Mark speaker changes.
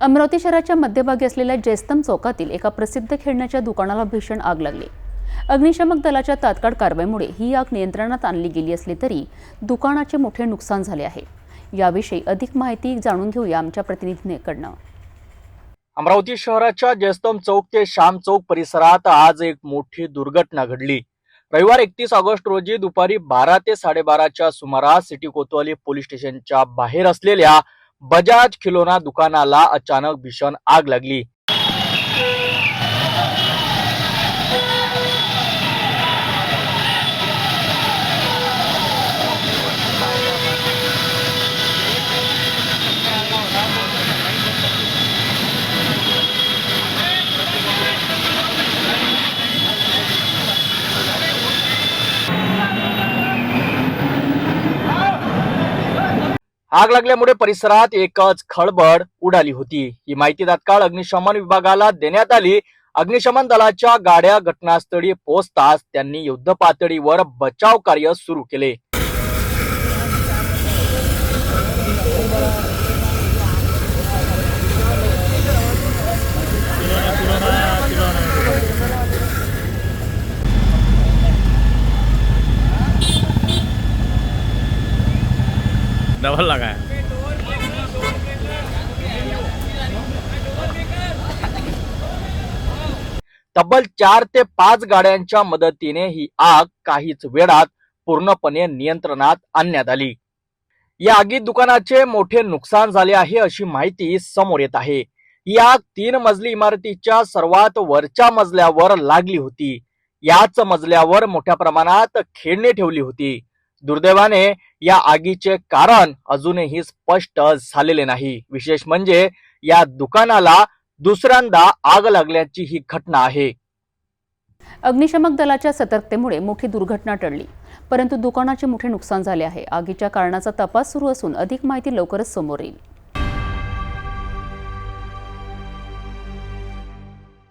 Speaker 1: अमरावती शहराच्या मध्यभागी असलेल्या जेस्तम चौकातील एका प्रसिद्ध खेळण्याच्या दुकानाला भीषण आग लागली. अग्निशमक दलाच्या तात्काळ कारवाईमुळे ही आग नियंत्रणात आणली गेली असली तरी दुकानाचे मोठे नुकसान झाले आहे. याविषयी अधिक माहिती जाणून घेऊया आमच्या प्रतिनिधीकडनं.
Speaker 2: अमरावती शहराच्या जयस्तम चौक ते श्याम चौक परिसरात आज एक मोठी दुर्घटना घडली. रविवार एकतीस ऑगस्ट रोजी दुपारी बारा ते साडेबाराच्या सुमारास सिटी कोतवाली पोलीस स्टेशनच्या बाहेर असलेल्या बजाज खिलोना दुकानाला अचानक भीषण आग लागली. आग लागल्यामुळे परिसरात एकच खळबळ उडाली होती. ही माहिती तात्काळ अग्निशमन विभागाला देण्यात आली. अग्निशमन दलाच्या गाड्या घटनास्थळी पोहोचताच त्यांनी युद्ध पातळीवर बचाव कार्य सुरू केले.
Speaker 3: डबल लगा
Speaker 2: तब्बल चार ते पाच गाड्यांच्या मदतीने ही आग काहीच वेळात पूर्णपणे नियंत्रणात आणण्यात आली. या आगीत दुकानाचे मोठे नुकसान झाले आहे अशी माहिती समोर येत आहे. ही आग तीन मजली इमारतीच्या सर्वात वरच्या मजल्यावर लागली होती. याच मजल्यावर मोठ्या प्रमाणात खेळणी ठेवली होती. दुर्दैवाने या आगीचे कारण अजूनही स्पष्ट झालेले नाही. विशेष म्हणजे या दुकानाला दुसऱ्यांदा आग लागल्याची ही घटना आहे.
Speaker 1: अग्निशमक दलाच्या सतर्कतेमुळे मोठी दुर्घटना टळली. परंतु दुकानाचे मोठे नुकसान झाले आहे. आगीच्या कारणाचा तपास सुरू असून अधिक माहिती लवकरच समोर येईल.